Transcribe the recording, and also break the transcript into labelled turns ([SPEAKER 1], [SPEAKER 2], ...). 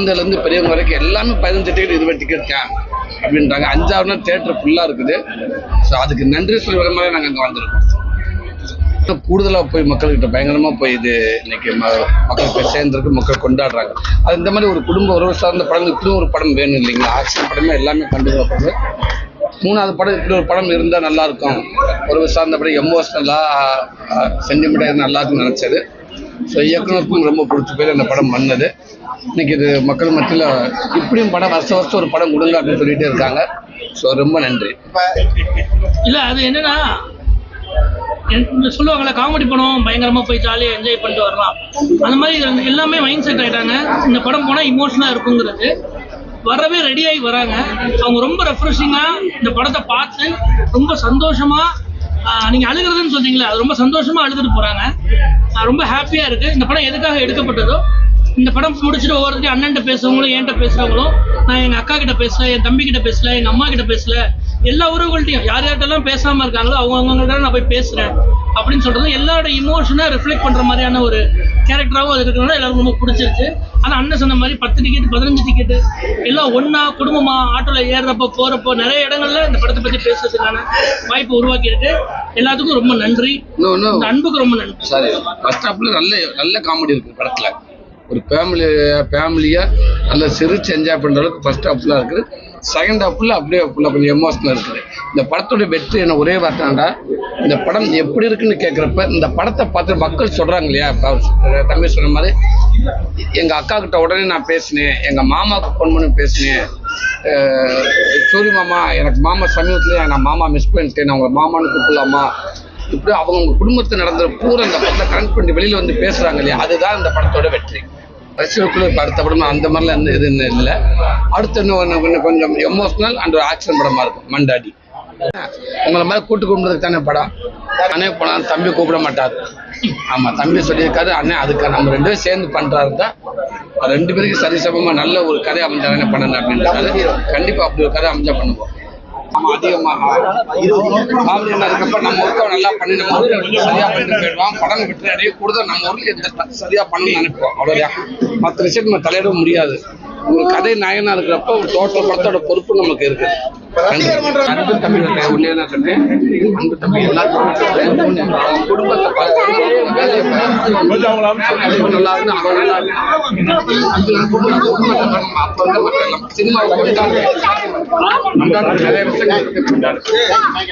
[SPEAKER 1] குழந்தையிலேருந்து பெரியவங்க வரைக்கும் எல்லாமே பதினஞ்சு டிக்கெட் இருபது டிக்கெட் தான் அப்படின்றாங்க. அஞ்சாவது நாள் தேட்டர் ஃபுல்லாக இருக்குது. ஸோ அதுக்கு நன்றி சொல்கிற மாதிரி நாங்கள் அங்கே வந்திருக்கோம். கூடுதலாக போய் மக்கள்கிட்ட பயங்கரமாக போய் இது இன்னைக்கு ம மக்கள் போய் சேர்ந்துருக்கு மக்கள் கொண்டாடுறாங்க. அது இந்த மாதிரி ஒரு குடும்ப உறவு சார்ந்த படம் இப்படி ஒரு படம் வேணும் இல்லைங்களா? ஆக்ஷன் படமே எல்லாமே கண்டுபிடிப்பாங்க மூணாவது படம் இப்படி ஒரு படம் இருந்தால் நல்லா இருக்கும். உறவு சார்ந்த படம் எமோஷ்னலாக சென்டிமெண்ட்டாக நல்லா இருக்கும்னு நினச்சது. ஸோ இயக்குனருக்கும் ரொம்ப பிடிச்ச பேர் அந்த படம் பண்ணது. இன்னைக்கு இது மக்கள் மத்தியில் இப்படியும் படம் வருஷம் வருஷம் ஒரு படம் கொடுங்க அப்படின்னு சொல்லிட்டே இருக்காங்க. ஸோ ரொம்ப நன்றி.
[SPEAKER 2] இல்ல அது என்னன்னா எனக்கு சொல்லுவாங்கல்ல காமெடி படம் பயங்கரமா போய் ஜாலியாக என்ஜாய் பண்ணிட்டு வரலாம். அந்த மாதிரி இதுல எல்லாமே மைண்ட் செட் ஆயிட்டாங்க. இந்த படம் போனால் இமோஷனாக இருக்குங்கிறது. வரவே ரெடி ஆகி வராங்க. அவங்க ரொம்ப ரெஃப்ரெஷிங்காக இந்த படத்தை பார்த்து ரொம்ப சந்தோஷமா நீங்க அழுகிறதுன்னு சொன்னீங்களே அது ரொம்ப சந்தோஷமா அழுதுட்டு போறாங்க. ரொம்ப ஹாப்பியா இருக்கு. இந்த படம் எதுக்காக எடுக்கப்பட்டதோ இந்த படம் முடிச்சுட்டு ஒவ்வொருத்தையும் அண்ணன்ட்ட பேசுறவங்களும் என்கிட்ட பேசுறவங்களும் நான் எங்க அக்கா கிட்ட பேசல என் தம்பி கிட்ட பேசல எங்க அம்மா கிட்ட பேசல எல்லா உறவுகள்ட்டையும் யார் யார்கிட்டலாம் பேசாம இருக்காங்களோ அவங்க அவங்கள்ட்ட நான் போய் பேசுறேன் அப்படின்னு சொல்றது எல்லாரோட இமோஷனை ரிஃப்ளெக்ட் பண்ற மாதிரியான ஒரு கேரக்டராகவும் அது இருக்கிறதுனால எல்லாருக்கும் ரொம்ப பிடிச்சிருச்சு. ஆனா அண்ணன் சொன்ன மாதிரி பத்து டிக்கெட் பதினஞ்சு டிக்கெட் எல்லாம் ஒண்ணா குடும்பமா ஆட்டோல ஏறுறப்போ போறப்போ நிறைய இடங்கள்ல இந்த படத்தை பத்தி பேசுறதுக்கான வாய்ப்பு உருவாக்கி இருக்கு எல்லாத்துக்கும் ரொம்ப நன்றி. அன்புக்கு ரொம்ப நன்றி.
[SPEAKER 1] சாரி ஃபர்ஸ்ட் ஹாஃப்ல நல்ல நல்ல காமெடி இருக்கு படத்துல. ஒரு ஃபேமிலி ஃபேமிலியாக நல்ல சிரிச்சு என்ஜாய் பண்ணுற அளவுக்கு ஃபர்ஸ்ட் ஹாஃப்லாம் இருக்குது. செகண்ட் ஹாஃபில் அப்படியே ஃபுல்லாக கொஞ்சம் எமோஷனல் இருக்குது. இந்த படத்தோட வெற்றி என்ன ஒரே வார்த்தைடா இந்த படம் எப்படி இருக்குன்னு கேட்குறப்ப இந்த படத்தை பார்த்து மக்கள் சொல்கிறாங்க இல்லையா இப்போ தம்பி சொன்ன மாதிரி எங்கள் அக்கா கிட்ட உடனே நான் பேசினேன். எங்கள் மாமாவுக்கு ஃபோன் பண்ணி பேசினேன். சூரிய சூரி மாமா எனக்கு மாமா சமீபத்தில் நான் மாமா மிஸ் பண்ணிட்டேன். நான் உங்க மாமான்னு கூப்பிடலாமா? இப்படி அவங்க குடும்பத்தில் நடந்த பூரா இந்த படத்தை கனெக்ட் பண்ணி வெளியில் வந்து பேசுகிறாங்க இல்லையா? அதுதான் இந்த படத்தோட வெற்றி. ரசிகர்களுக்குள்ள அடுத்த படம் அந்த மாதிரிலாம் எந்த இது இல்லை. அடுத்து இன்னும் இன்னும் கொஞ்சம் எமோஷ்னல் அண்ட் ஒரு ஆக்ஷன் படமா இருக்கும் மண்டாடி. உங்களை மாதிரி கூட்டு குடும்பத்துக்கு தானே படம்? அண்ணே போனால் தம்பி கூப்பிட மாட்டார். ஆமா தம்பி சொல்லியிருக்காரு அண்ணே அதுக்கு நம்ம ரெண்டு பேரும் சேர்ந்து பண்றாரு தான். ரெண்டு பேருக்கு சரிசமமாக நல்ல ஒரு கதை அமைஞ்சாங்க பண்ணணும் அப்படின்றாரு. கண்டிப்பா அப்படி ஒரு கதை அமைஞ்சா பண்ணுவோம். ஆமா நம்ம ஒர்க்கை நல்லா பண்ணி நம்ம சரியா பண்ணிட்டு போயிடுவோம். படம் விட்டு அடைய கூட நம்ம ஊருக்கு சரியா பண்ணணும்னு நினைப்போம். அவ்வளோதான் மற்ற விஷயம் நம்ம தலையிட முடியாது. ஒரு கதை நாயனா இருக்கிறப்ப ஒரு டோட்டல் படத்தோட பொறுப்பு நமக்கு இருக்கு. அன்பு தமிழ் உள்ளே தான் சொன்னேன் அன்பு தமிழ் எல்லாருக்கும் அவங்க குடும்பத்தை பார்த்து நல்லா இருந்து அவங்க நல்லா இருந்து வந்து சினிமாவை கொண்டாடுறாங்க. நிறைய